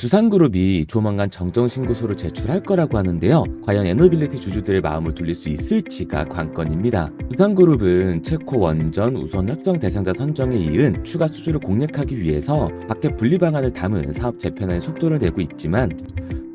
두산그룹이 조만간 정정신고서를 제출할 거라고 하는데요. 과연 에너빌리티 주주들의 마음을 돌릴 수 있을지가 관건입니다. 두산그룹은 체코 원전 우선 협정 대상자 선정에 이은 추가 수주를 공략하기 위해서 밖에 분리 방안을 담은 사업 재편안에 속도를 내고 있지만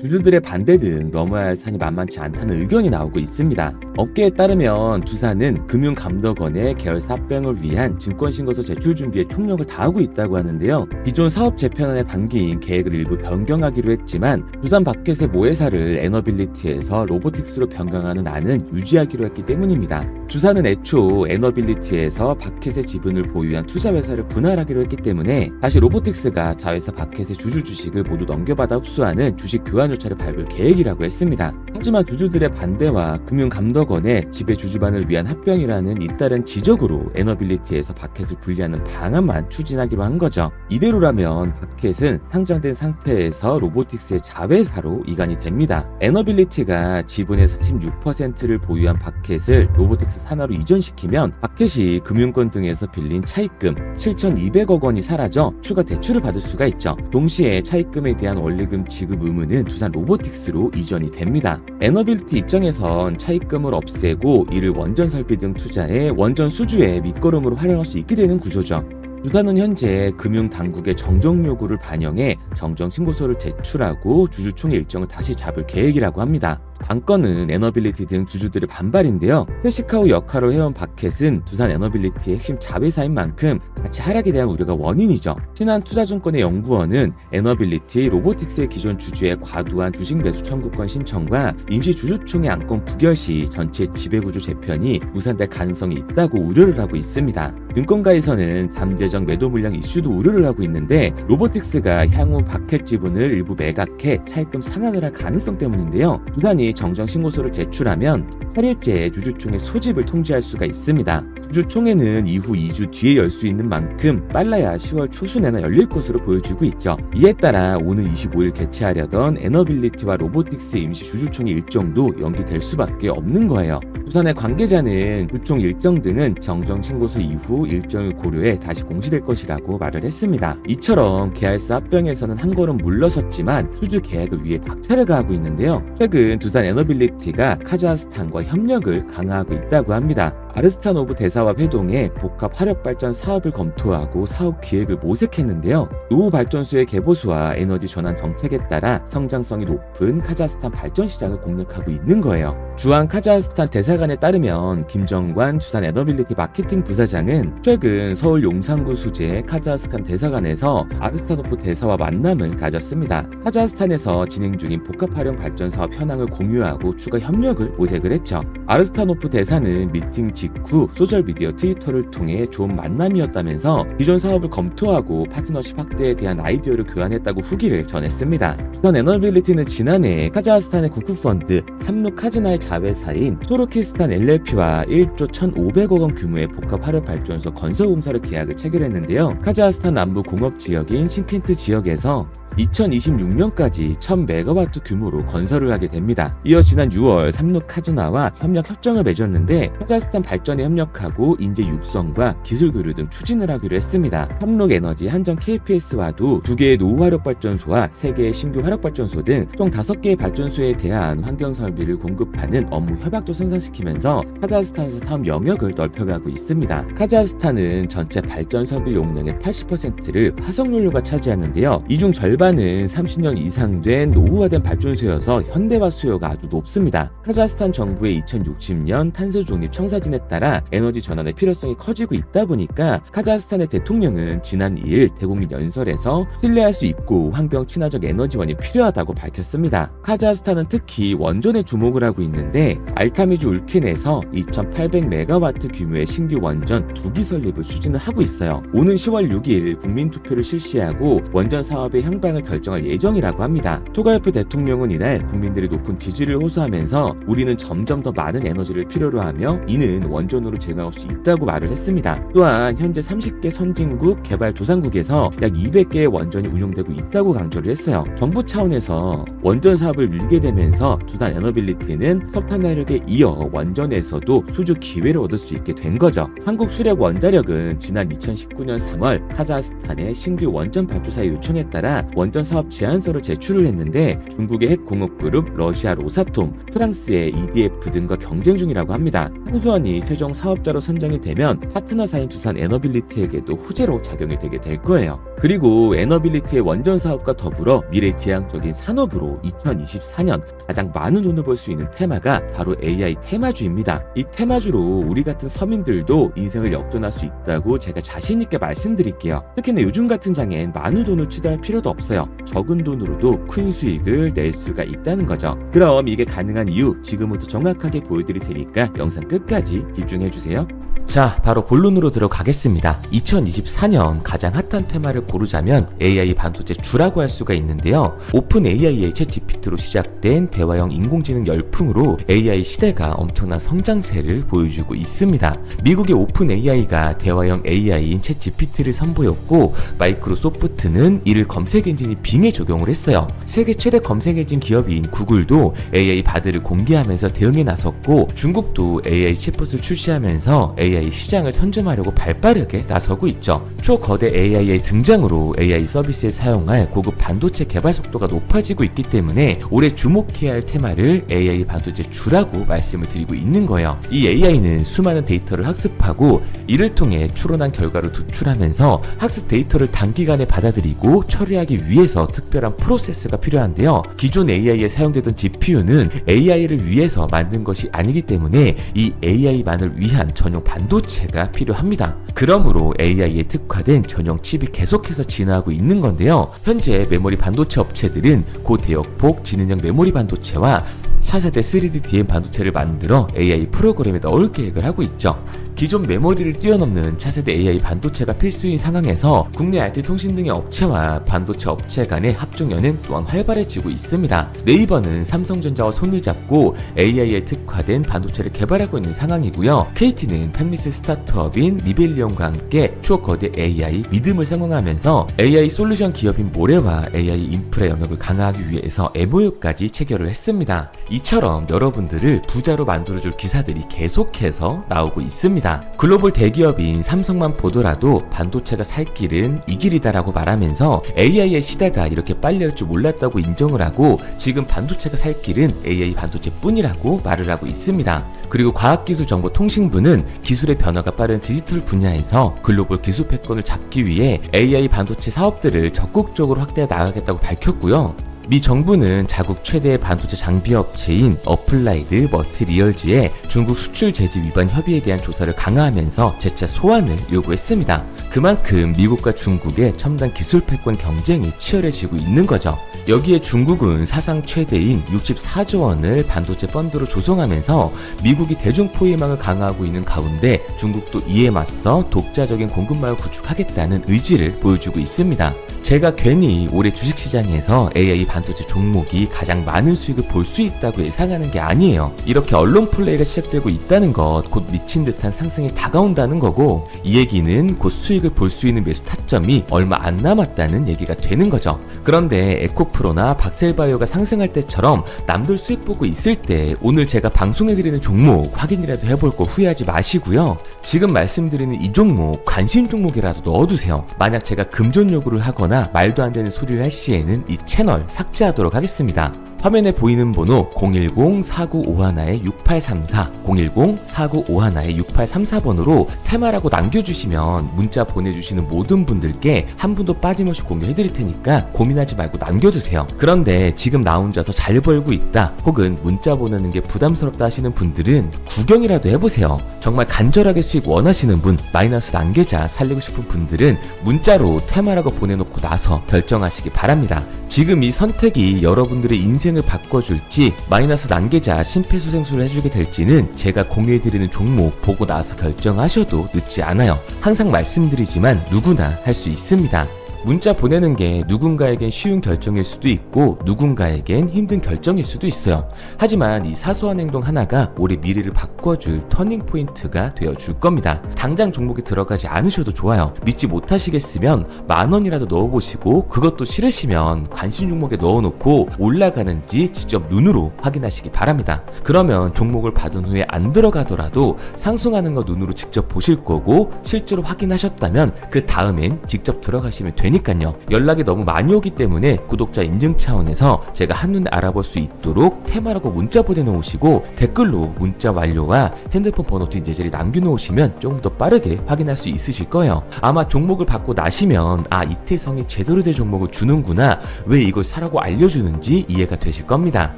주주들의 반대 등 넘어야 할 산이 만만치 않다는 의견이 나오고 있습니다. 업계에 따르면 두산은 금융감독원의 계열사 합병을 위한 증권신고서 제출 준비에 총력을 다하고 있다고 하는데요. 기존 사업 재편안에 담긴 계획을 일부 변경하기로 했지만 두산 바켓의 모회사를 에너빌리티에서 로보틱스로 변경하는 안은 유지하기로 했기 때문입니다. 두산은 애초 에너빌리티에서 바켓의 지분을 보유한 투자회사를 분할하기로 했기 때문에 다시 로보틱스가 자회사 바켓의 주주 주식을 모두 넘겨받아 흡수하는 주식 교환 절차를 밟을 계획이라고 했습니다. 하지만 주주들의 반대와 금융감독원의 지배 주주반을 위한 합병이라는 잇따른 지적으로 에너빌리티에서 바켓을 분리하는 방안만 추진하기로 한 거죠. 이대로라면 바켓은 상장된 상태에서 로보틱스의 자회사로 이관이 됩니다. 에너빌리티가 지분의 46%를 보유한 바켓을 로보틱스 산하로 이전시키면 바켓이 금융권 등에서 빌린 차입금 7,200억 원이 사라져 추가 대출을 받을 수가 있죠. 동시에 차입금에 대한 원리금 지급 의무는 두산 로보틱스로 이전이 됩니다. 에너빌리티 입장에선 차입금을 없애고 이를 원전 설비 등 투자해 원전 수주의 밑거름으로 활용할 수 있게 되는 구조죠. 두산은 현재 금융 당국의 정정 요구를 반영해 정정 신고서를 제출하고 주주총회 일정을 다시 잡을 계획이라고 합니다. 관건은 에너빌리티 등 주주들의 반발인데요. 캐시카우 역할을 해온 바켓은 두산 에너빌리티의 핵심 자회사인 만큼 가치 하락에 대한 우려가 원인이죠. 신한투자증권의 연구원은 에너빌리티 로보틱스의 기존 주주의 과도한 주식 매수 청구권 신청과 임시 주주총회 안건 부결 시 전체 지배구조 재편이 무산될 가능성이 있다고 우려를 하고 있습니다. 증권가에서는 잠재적 매도 물량 이슈도 우려를 하고 있는데 로보틱스가 향후 바켓 지분을 일부 매각해 차입금 상환을 할 가능성 때문인데요. 두산이 정정 신고서를 제출하면 8일째 주주총회 소집을 통지할 수가 있습니다. 주주총회는 이후 2주 뒤에 열 수 있는 만큼 빨라야 10월 초순에나 열릴 것으로 보여지고 있죠. 이에 따라 오는 25일 개최하려던 에너빌리티와 로보틱스 임시 주주총회 일정도 연기될 수밖에 없는 거예요. 부산의 관계자는 주총 일정 등은 정정 신고서 이후 일정을 고려해 다시 공시될 것이라고 말을 했습니다. 이처럼 계열사 합병에서는 한 걸음 물러섰지만 수주 계약을 위해 박차를 가하고 있는데요. 최근 두산 에너빌리티가 카자흐스탄과 협력을 강화하고 있다고 합니다. 아르스탄 오브 대사와 회동해 복합 화력 발전 사업을 검토하고 사업 기획을 모색했는데요. 노후 발전소의 개보수와 에너지 전환 정책에 따라 성장성이 높은 카자흐스탄 발전 시장을 공략하고 있는 거예요. 주한 카자흐스탄 대사관에 따르면 김정관 두산 에너빌리티 마케팅 부사장은 최근 서울 용산구 수재 카자흐스탄 대사관에서 아르스타노프 대사와 만남을 가졌습니다. 카자흐스탄에서 진행 중인 복합 활용 발전 사업 현황을 공유하고 추가 협력을 모색을 했죠. 아르스타노프 대사는 미팅 직후 소셜미디어 트위터를 통해 좋은 만남이었다면서 기존 사업을 검토하고 파트너십 확대에 대한 아이디어를 교환했다고 후기를 전했습니다. 두산 에너빌리티는 지난해 카자흐스탄의 국부펀드 삼루 카즈나의 자회사인 토르키스탄 LLP와 1조 1,500억 원 규모의 복합 화력 발전소 건설 공사를 계약을 체결했는데요. 카자흐스탄 남부 공업 지역인 신켄트 지역에서 2026년까지 1000메가와트 규모로 건설을 하게 됩니다. 이어 지난 6월 삼루 카즈나와 협력 협정을 맺었는데 카자흐스탄 발전에 협력하고 인재 육성과 기술 교류 등 추진을 하기로 했습니다. 삼록 에너지 한정 KPS와도 두 개의 노후 화력 발전소와 세 개의 신규 화력 발전소 등 총 다섯 개의 발전소에 대한 환경 설비를 공급하는 업무 협약도 생산시키면서 카자흐스탄에서 사업 영역을 넓혀가고 있습니다. 카자흐스탄은 전체 발전 설비 용량의 80%를 화석 연료가 차지하는데요. 이중 절반은 30년 이상 된 노후화된 발전소여서 현대화 수요가 아주 높습니다. 카자흐스탄 정부의 2060년 탄소 중립 청사진에 따라 에너지 전환의 필요성이 커지고 있다 보니까 카자흐스탄의 대통령은 지난 2일 대국민 연설에서 신뢰할 수 있고 환경 친화적 에너지원이 필요하다고 밝혔습니다. 카자흐스탄은 특히 원전에 주목을 하고 있는데 알타미주 울켄에서 2,800메가와트 규모의 신규 원전 두기 설립을 추진을 하고 있어요. 오는 10월 6일 국민 투표를 실시하고 원전 사업의 향방 을 결정할 예정이라고 합니다. 토가요프 대통령은 이날 국민들의 높은 지지를 호소하면서 우리는 점점 더 많은 에너지를 필요로 하며 이는 원전으로 제공할 수 있다고 말을 했습니다. 또한 현재 30개 선진국 개발 도상국에서 약 200개의 원전이 운용되고 있다고 강조를 했어요. 정부 차원에서 원전 사업을 밀게 되면서 두산 에너빌리티는 석탄 화력에 이어 원전에서도 수주 기회를 얻을 수 있게 된 거죠. 한국 수력 원자력은 지난 2019년 3월 카자흐스탄의 신규 원전 발주사의 요청에 따라 원전 사업 제안서를 제출을 했는데 중국의 핵 공업 그룹 러시아 로사톰, 프랑스의 EDF 등과 경쟁 중이라고 합니다. 함수원이 최종 사업자로 선정이 되면 파트너사인 두산 에너빌리티에게도 호재로 작용이 되게 될 거예요. 그리고 에너빌리티의 원전 사업과 더불어 미래지향적인 산업으로 2024년 가장 많은 돈을 벌 수 있는 테마가 바로 AI 테마주입니다. 이 테마주로 우리 같은 서민들도 인생을 역전할 수 있다고 제가 자신 있게 말씀드릴게요. 특히나 요즘 같은 장엔 많은 돈을 투자할 필요도 없어요. 적은 돈으로도 큰 수익을 낼 수가 있다는 거죠. 그럼 이게 가능한 이유 지금부터 정확하게 보여드릴 테니까 영상 끝까지 집중해 주세요. 자, 바로 본론으로 들어가겠습니다. 2024년 가장 핫한 테마를 고르자면 AI 반도체 주라고 할 수가 있는데요. 오픈 AI의 챗 GPT로 시작된 대화형 인공지능 열풍으로 AI 시대가 엄청난 성장세를 보여주고 있습니다. 미국의 오픈 AI가 대화형 AI인 챗 GPT를 선보였고 마이크로소프트는 이를 검색 엔진이 빙에 적용을 했어요. 세계 최대 검색 엔진 기업인 구글도 AI 바드를 공개하면서 대응에 나섰고 중국도 AI 챗봇을 출시하면서 AI 시장을 선점하려고 발빠르게 나서고 있죠. 초거대 AI의 등장으로 AI 서비스에 사용할 고급 반도체 개발 속도가 높아지고 있기 때문에 올해 주목해야 할 테마를 AI 반도체 주라고 말씀을 드리고 있는 거예요. 이 AI는 수많은 데이터를 학습하고 이를 통해 추론한 결과를 도출하면서 학습 데이터를 단기간에 받아들이고 처리하기 위해서 특별한 프로세스가 필요한데요. 기존 AI에 사용되던 GPU는 AI를 위해서 만든 것이 아니기 때문에 이 AI만을 위한 전용 반도체 가 필요합니다. 그러므로 AI에 특화된 전용 칩이 계속해서 진화하고 있는 건데요. 현재 메모리 반도체 업체들은 고대역폭 지능형 메모리 반도체와 4세대 3D DM 반도체를 만들어 AI 프로그램에 넣을 계획을 하고 있죠. 기존 메모리를 뛰어넘는 차세대 AI 반도체가 필수인 상황에서 국내 IT 통신 등의 업체와 반도체 업체 간의 합종연은 또한 활발해지고 있습니다. 네이버는 삼성전자와 손을 잡고 AI에 특화된 반도체를 개발하고 있는 상황이고요. KT는 팬미스 스타트업인 리벨리온과 함께 초거대 AI 믿음을 상황하면서 AI 솔루션 기업인 모레와 AI 인프라 영역을 강화하기 위해서 MOU까지 체결을 했습니다. 이처럼 여러분들을 부자로 만들어줄 기사들이 계속해서 나오고 있습니다. 글로벌 대기업인 삼성만 보더라도 반도체가 살 길은 이 길이다라고 말하면서 AI의 시대가 이렇게 빨리 할 줄 몰랐다고 인정을 하고 지금 반도체가 살 길은 AI 반도체뿐이라고 말을 하고 있습니다. 그리고 과학기술정보통신부는 기술의 변화가 빠른 디지털 분야에서 글로벌 기술 패권을 잡기 위해 AI 반도체 사업들을 적극적으로 확대해 나가겠다고 밝혔고요. 미 정부는 자국 최대 반도체 장비 업체인 어플라이드 머티리얼즈의 중국 수출 제재 위반 협의에 대한 조사를 강화하면서 재차 소환을 요구했습니다. 그만큼 미국과 중국의 첨단 기술 패권 경쟁이 치열해지고 있는 거죠. 여기에 중국은 사상 최대인 64조 원을 반도체 펀드로 조성하면서 미국이 대중 포위망을 강화하고 있는 가운데 중국도 이에 맞서 독자적인 공급망을 구축하겠다는 의지를 보여주고 있습니다. 제가 괜히 올해 주식시장에서 AI 반도체 종목이 가장 많은 수익을 볼 수 있다고 예상하는 게 아니에요. 이렇게 언론 플레이가 시작되고 있다는 것, 곧 미친 듯한 상승이 다가온다는 거고, 이 얘기는 곧 수익을 볼 수 있는 매수 타점이 얼마 안 남았다는 얘기가 되는 거죠. 그런데 에코프로나 박셀바이오가 상승할 때처럼 남들 수익 보고 있을 때 오늘 제가 방송해드리는 종목 확인이라도 해볼 거 후회하지 마시고요. 지금 말씀드리는 이 종목 관심 종목이라도 넣어두세요. 만약 제가 금전 요구를 하거나 말도 안 되는 소리를 할 시에는 이 채널 삭제하도록 하겠습니다. 화면에 보이는 번호 010-4951-6834, 010-4951-6834번으로 테마라고 남겨주시면 문자 보내주시는 모든 분들께 한 분도 빠짐없이 공개해드릴 테니까 고민하지 말고 남겨주세요. 그런데 지금 나 혼자서 잘 벌고 있다, 혹은 문자 보내는 게 부담스럽다 하시는 분들은 구경이라도 해보세요. 정말 간절하게 수익 원하시는 분, 마이너스 난계자 살리고 싶은 분들은 문자로 테마라고 보내놓고 나서 결정하시기 바랍니다. 지금 이 선택이 여러분들의 인생 을 바꿔줄지 마이너스 난계자 심폐소생술을 해주게 될지는 제가 공유해드리는 종목 보고 나서 결정하셔도 늦지 않아요. 항상 말씀드리지만 누구나 할 수 있습니다. 문자 보내는 게 누군가에겐 쉬운 결정일 수도 있고 누군가에겐 힘든 결정일 수도 있어요. 하지만 이 사소한 행동 하나가 우리 미래를 바꿔줄 터닝 포인트가 되어 줄 겁니다. 당장 종목에 들어가지 않으셔도 좋아요. 믿지 못하시겠으면 만 원이라도 넣어보시고 그것도 싫으시면 관심 종목에 넣어놓고 올라가는지 직접 눈으로 확인하시기 바랍니다. 그러면 종목을 받은 후에 안 들어가더라도 상승하는 거 눈으로 직접 보실 거고 실제로 확인하셨다면 그 다음엔 직접 들어가시면 되니 되니까요. 연락이 너무 많이 오기 때문에 구독자 인증 차원에서 제가 한눈에 알아볼 수 있도록 테마라고 문자 보내놓으시고 댓글로 문자 완료와 핸드폰 번호 뒷 예절이 남겨놓으시면 조금 더 빠르게 확인할 수 있으실 거예요. 아마 종목을 받고 나시면 아 이태성이 제대로 된 종목을 주는구나 왜 이걸 사라고 알려주는지 이해가 되실 겁니다.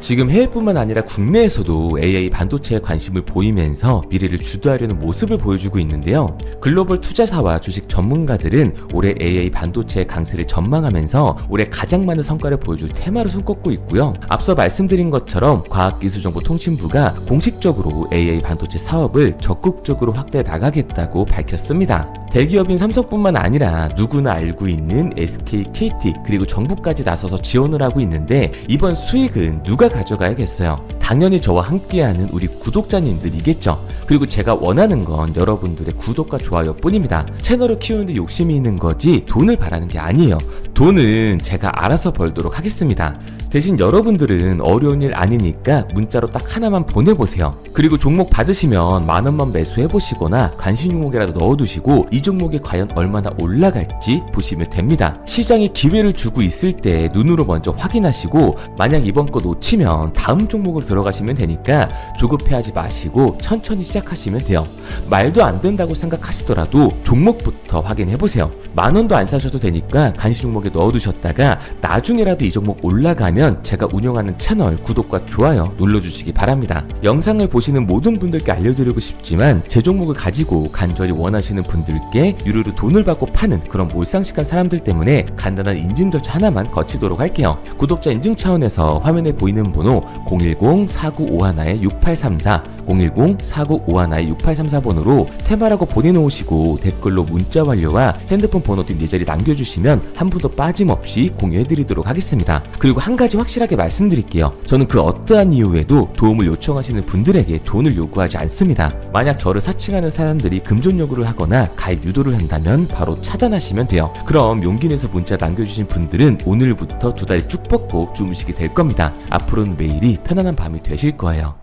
지금 해외뿐만 아니라 국내에서도 AI 반도체에 관심을 보이면서 미래를 주도하려는 모습을 보여주고 있는데요. 글로벌 투자사와 주식 전문가들은 올해 AI 반도체 의 강세를 전망하면서 올해 가장 많은 성과를 보여줄 테마로 손꼽고 있고요. 앞서 말씀드린 것처럼 과학기술정보통신부가 공식적으로 AI 반도체 사업을 적극적으로 확대해 나가겠다고 밝혔습니다. 대기업인 삼성뿐만 아니라 누구나 알고 있는 SK, KT 그리고 정부까지 나서서 지원을 하고 있는데 이번 수익은 누가 가져가야겠어요? 당연히 저와 함께하는 우리 구독자님들이겠죠. 그리고 제가 원하는 건 여러분들의 구독과 좋아요 뿐입니다. 채널을 키우는데 욕심이 있는 거지 돈을 바라는 게 아니에요. 돈은 제가 알아서 벌도록 하겠습니다. 대신 여러분들은 어려운 일 아니니까 문자로 딱 하나만 보내보세요. 그리고 종목 받으시면 만 원만 매수해 보시거나 관심 종목이라도 넣어두시고 이 종목이 과연 얼마나 올라갈지 보시면 됩니다. 시장이 기회를 주고 있을 때 눈으로 먼저 확인하시고 만약 이번 거 놓치면 다음 종목으로 들어가시면 되니까 조급해하지 마시고 천천히 시작하시면 돼요. 말도 안 된다고 생각하시더라도 종목부터 확인해 보세요. 만 원도 안 사셔도 되니까 관심 종목에 넣어두셨다가 나중에라도 이 종목 올라가면 제가 운영하는 채널 구독과 좋아요 눌러주시기 바랍니다. 영상을 보시는 모든 분들께 알려드리고 싶지만 제 종목을 가지고 간절히 원하시는 분들께 유료로 돈을 받고 파는 그런 몰상식한 사람들 때문에 간단한 인증 절차 하나만 거치도록 할게요. 구독자 인증 차원에서 화면에 보이는 번호 010-4951-6834 010-4951-6834번으로 테마라고 보내놓으시고 댓글로 문자 완료와 핸드폰 번호 뒷 예절이 남겨주시면 한 분도 빠짐없이 공유해드리도록 하겠습니다. 그리고 한 가지 확실하게 말씀드릴게요. 저는 그 어떠한 이유에도 도움을 요청하시는 분들에게 돈을 요구하지 않습니다. 만약 저를 사칭하는 사람들이 금전 요구를 하거나 가입 유도를 한다면 바로 차단하시면 돼요. 그럼 용기 내서 문자 남겨주신 분들은 오늘부터 두 다리 쭉 뻗고 주무시게 될 겁니다. 앞으로는 매일이 편안한 밤이 되실 거예요.